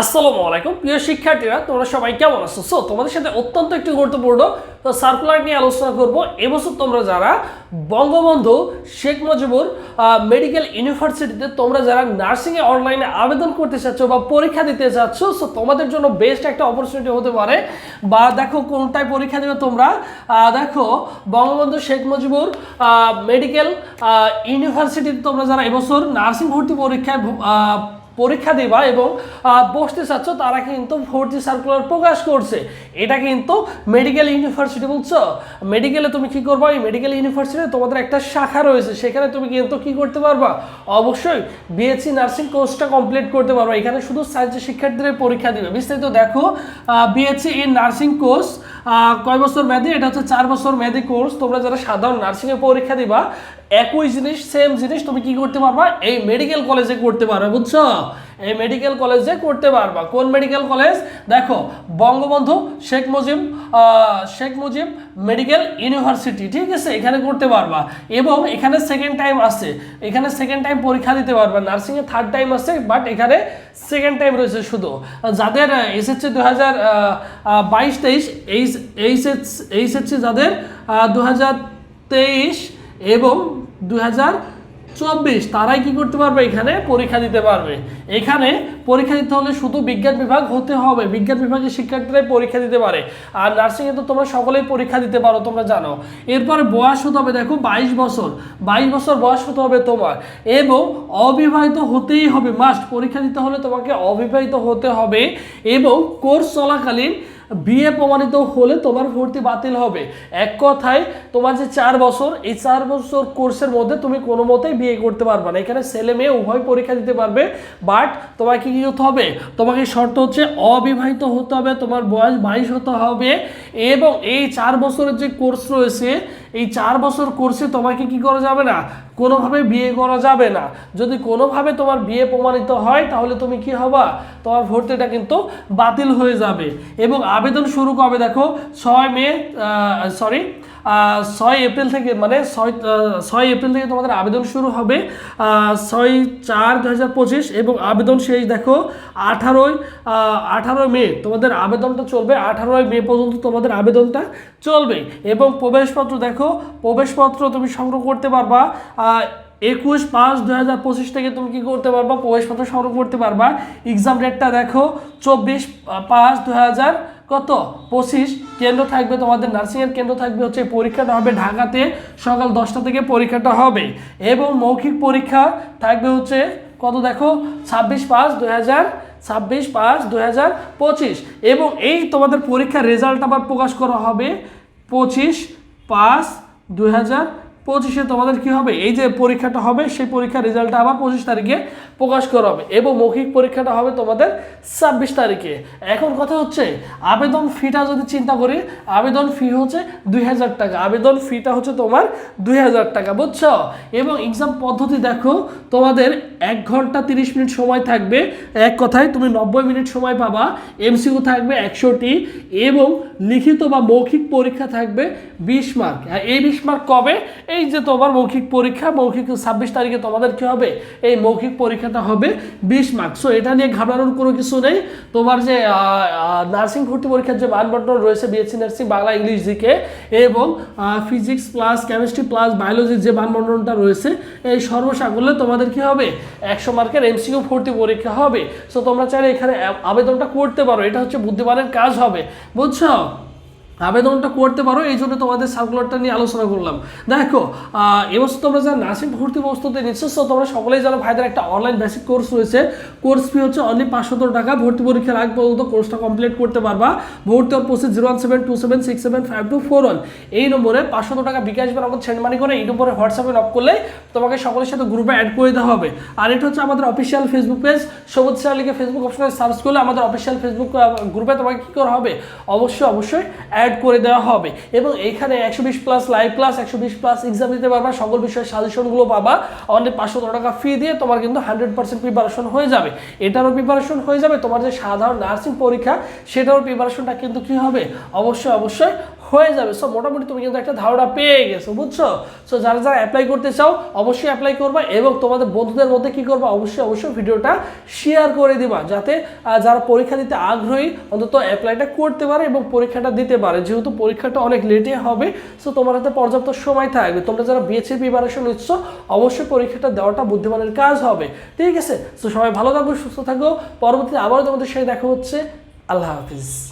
আসসালামু আলাইকুম। প্রিয় শিক্ষার্থীরা, তোমরা সবাই কেমন আছো? সো তোমাদের সাথে অত্যন্ত একটি গুরুত্বপূর্ণ, তো সার্কুলার নিয়ে আলোচনা করব। এবছর তোমরা যারা বঙ্গবন্ধু শেখ মুজিবুর মেডিকেল ইউনিভার্সিটিতে তোমরা যারা নার্সিংয়ে অনলাইনে আবেদন করতে চাচ্ছ বা পরীক্ষা দিতে চাচ্ছ সো তোমাদের জন্য বেস্ট একটা অপরচুনিটি হতে পারে। বা দেখো কোনটায় পরীক্ষা দেবে তোমরা। দেখো বঙ্গবন্ধু শেখ মুজিবুর মেডিকেল ইউনিভার্সিটিতে তোমরা যারা এবছর নার্সিং ভর্তি পরীক্ষায় পরীক্ষা দিবা এবং বসতে চাচ্ছ, তারা কিন্তু ভর্তি সার্কুলার প্রকাশ করছে। এটা কিন্তু মেডিকেল ইউনিভার্সিটি বলছো? মেডিকেলে তুমি কি করবা? এই মেডিকেল ইউনিভার্সিটিতে তোমাদের একটা শাখা রয়েছে। সেখানে তুমি কিন্তু কি করতে পারবা? অবশ্যই বিএসসি নার্সিং কোর্সটা কমপ্লিট করতে পারবা। এখানে শুধু সায়েন্সের শিক্ষার্থীদের পরীক্ষা দিবে। বিস্তারিত দেখো বিএসসি ইন নার্সিং কোর্স কয় বছর মেয়াদি? এটা হচ্ছে চার বছর মেয়াদি কোর্স তোমরা যারা সাধারণ নার্সিংয়ে পরীক্ষা দিবা একই জিনিস সেম জিনিস তুমি কি করতে পারবা? এই মেডিকেল কলেজে করতে পারবে, বুঝছ? এই মেডিকেল কলেজে করতে পারবা। কোন মেডিকেল কলেজ দেখো, বঙ্গবন্ধু শেখ মুজিব শেখ মুজিব মেডিকেল ইউনিভার্সিটি ঠিক আছে? এখানে করতে পারবা। এবং এখানে সেকেন্ড টাইম আছে। এখানে সেকেন্ড টাইম পরীক্ষা দিতে পারবা। নার্সিংয়ে থার্ড টাইম আছে বাট এখানে সেকেন্ড টাইম রয়েছে শুধু। যাদের এসএসসি দু হাজার বাইশ তেইশ, এইচ এইচএস এইচএসসি যাদের দু হাজার তেইশ এবং দু চব্বিশ, তারাই কি করতে পারবে এখানে? পরীক্ষা দিতে পারবে। এখানে পরীক্ষা দিতে হলে শুধু বিজ্ঞান বিভাগ হতে হবে। বিজ্ঞান বিভাগের শিক্ষার্থীরাই পরীক্ষা দিতে পারে। আর নার্সিংয়ে তো তোমরা সকলেই পরীক্ষা দিতে পারো, তোমরা জানো। এরপরে বয়স হতে হবে, দেখো, বাইশ বছর। বাইশ বছর বয়স হতে হবে তোমার। এবং অবিবাহিত হতেই হবে। মাস্ট পরীক্ষা দিতে হলে তোমাকে অবিবাহিত হতে হবে। এবং কোর্স চলাকালীন বিয়ে প্রমাণিত হলে তোমার ভর্তি বাতিল হবে। এক কথায়, তোমার যে চার বছর, এই চার বছর কোর্সের মধ্যে তুমি কোনো মতেই বিয়ে করতে পারবে না। এখানে ছেলে মেয়ে উভয় পরীক্ষা দিতে পারবে, বাট তোমাকে কি হতে হবে? তোমাকে শর্ত হচ্ছে অবিবাহিত হতে হবে, তোমার বয়স বাইশ হতে হবে। এবং এই চার বছরের যে কোর্স রয়েছে, এই চার বছর কোর্সে তোমাকে কি করা যাবে না? কোনোভাবে বিয়ে করা যাবে না। যদি কোনোভাবে তোমার বিয়ে প্রমাণিত হয়, তাহলে তুমি কি হবা? তোমার ভর্তিটা কিন্তু বাতিল হয়ে যাবে। এবং আবেদন শুরু কবে? দেখো, ছয় মে সরি ছয় এপ্রিল থেকে মানে ছয় ছয় এপ্রিল থেকে তোমাদের আবেদন শুরু হবে ছয় চার দু হাজার পঁচিশ এবং আবেদন শেষ, দেখো, আঠারোই আঠারোই মে। তোমাদের আবেদনটা চলবে, আঠারোই মে পর্যন্ত তোমাদের আবেদনটা চলবে। এবং প্রবেশপত্র, দেখো, প্রবেশপত্র তুমি সংগ্রহ করতে পারবা একুশ পাঁচ দু হাজার পঁচিশ থেকে তুমি কী করতে পারবা? প্রবেশপত্র সংগ্রহ করতে পারবা। এক্সাম ডেটটা দেখো, চব্বিশ পাঁচ দু হাজার কত? পঁচিশ। কেন্দ্র থাকবে তোমাদের নার্সিংয়ের কেন্দ্র থাকবে হচ্ছে পরীক্ষাটা হবে ঢাকাতে, সকাল দশটা থেকে পরীক্ষাটা হবে। এবং মৌখিক পরীক্ষা থাকবে হচ্ছে কত দেখো? ছাব্বিশ পাঁচ দু হাজার, ছাব্বিশ পাঁচ দু হাজার পঁচিশ। এবং এই তোমাদের পরীক্ষার রেজাল্ট আবার প্রকাশ করা হবে পঁচিশ পাঁচ দু হাজার পঁচিশে তোমাদের কি হবে? এই যে পরীক্ষাটা হবে, সেই পরীক্ষার রেজাল্টটা আবার পঁচিশ তারিখে প্রকাশ করা হবে এবং মৌখিক পরীক্ষাটা হবে তোমাদের ছাব্বিশ তারিখে। এখন কথা হচ্ছে, আবেদন ফিটা যদি চিন্তা করি, আবেদন ফি হচ্ছে দুই হাজার টাকা। আবেদন ফিটা হচ্ছে তোমার দুই হাজার টাকা, বুঝছ? এবং এক্সাম পদ্ধতি দেখো, তোমাদের এক ঘণ্টা তিরিশ মিনিট সময় থাকবে। এক কথায় তুমি নব্বই মিনিট সময় পাবা। এমসিকিউ থাকবে একশোটি এবং লিখিত বা মৌখিক পরীক্ষা থাকবে বিশ মার্ক এই বিশ মার্ক কবে? এই যে তোমার মৌখিক পরীক্ষা, মৌখিক ছাব্বিশ তারিখে তোমাদের কি হবে? এই মৌখিক পরীক্ষাটা হবে বিশ মার্ক সো এটা নিয়ে ঘাবড়ানোর কোনো কিছু নেই। তোমার যে নার্সিং ভর্তি পরীক্ষার যে মানবন্টন রয়েছে BSc nursing Bangla English GK এবং ফিজিক্স প্লাস কেমিস্ট্রি প্লাস বায়োলজির যে মানবন্টনটা রয়েছে, এই সর্বসাকুল্যে তোমাদের কি হবে? একশো মার্কের এমসিকিউ ভর্তি পরীক্ষা হবে। সো তোমরা চাইলে এখানে আবেদনটা করতে পারো। এটা হচ্ছে বুদ্ধিমানের কাজ হবে। বুঝছ? আবেদনটা করতে পারো, এই জন্য তোমাদের সার্কুলারটা নিয়ে আলোচনা করলাম। দেখো এবছর তোমরা যারা নার্সিং ভর্তি প্রস্তুতি নিচ্ছ তোমরা সকলেই জানো ভাইদের একটা অনলাইন বেসিক কোর্স রয়েছে। কোর্স ফি হচ্ছে অনলি পাঁচশো টাকা, ভর্তি পরীক্ষার আগ পর্যন্ত কোর্সটা কমপ্লিট করতে পারবা। ভর্তি ওর পোস্টে zero one seven two seven six seven five two four one এই নম্বরে পাঁচশো টাকা বিকাশ বা নগদ সেন্ড মানি করে এই নম্বরে হোয়াটসঅ্যাপে নক করলে তোমাকে সকলের সাথে গ্রুপে অ্যাড করে দেওয়া হবে। আর এটা হচ্ছে আমাদের অফিসিয়াল ফেসবুক পেজ সবুজ লিখে ফেসবুক অপশনে সার্চ করলে আমাদের অফিসিয়াল ফেসবুক গ্রুপে তোমাকে কী করা হবে? অবশ্যই অবশ্যই অ্যাড করে দেওয়া হবে। এবং এখানে একশো বিশ প্লাস লাইভ ক্লাস একশো বিশ প্লাস এক্সাম দিতে পারবা, সকল বিষয়ের সাজেশনগুলো পাবা। অনলি পাঁচশো টাকা ফি দিয়ে তোমার কিন্তু হান্ড্রেড পার্সেন্ট প্রিপারেশন হয়ে যাবে। এটারও প্রিপারেশন হয়ে যাবে। তোমার যে সাধারণ নার্সিং পরীক্ষা, সেটারও প্রিপারেশনটা কিন্তু কি হবে? অবশ্যই অবশ্যই হয়ে যাবে। সো মোটামুটি তুমি কিন্তু একটা ধারণা পেয়ে গেছো, বুঝছ? সো যারা যারা অ্যাপ্লাই করতে চাও, অবশ্যই অ্যাপ্লাই করবা এবং তোমাদের বন্ধুদের মধ্যে কি করবা, অবশ্যই অবশ্যই ভিডিওটা শেয়ার করে দিবা, যাতে যারা পরীক্ষা দিতে আগ্রহী, অন্তত অ্যাপ্লাইটা করতে পারে এবং পরীক্ষাটা দিতে পারে। যেহেতু পরীক্ষাটা অনেক লেটে হবে সো তোমার হাতে পর্যাপ্ত সময় থাকবে। তোমরা যারা বিএসসি প্রিপারেশন নিচ্ছ, অবশ্যই পরীক্ষাটা দেওয়াটা বুদ্ধিমানের কাজ হবে। ঠিক আছে? সো সবাই ভালো থাকো, সুস্থ থাকো। পরবর্তীতে আবারও তোমাদের সাথে দেখা হচ্ছে। আল্লাহ হাফিজ।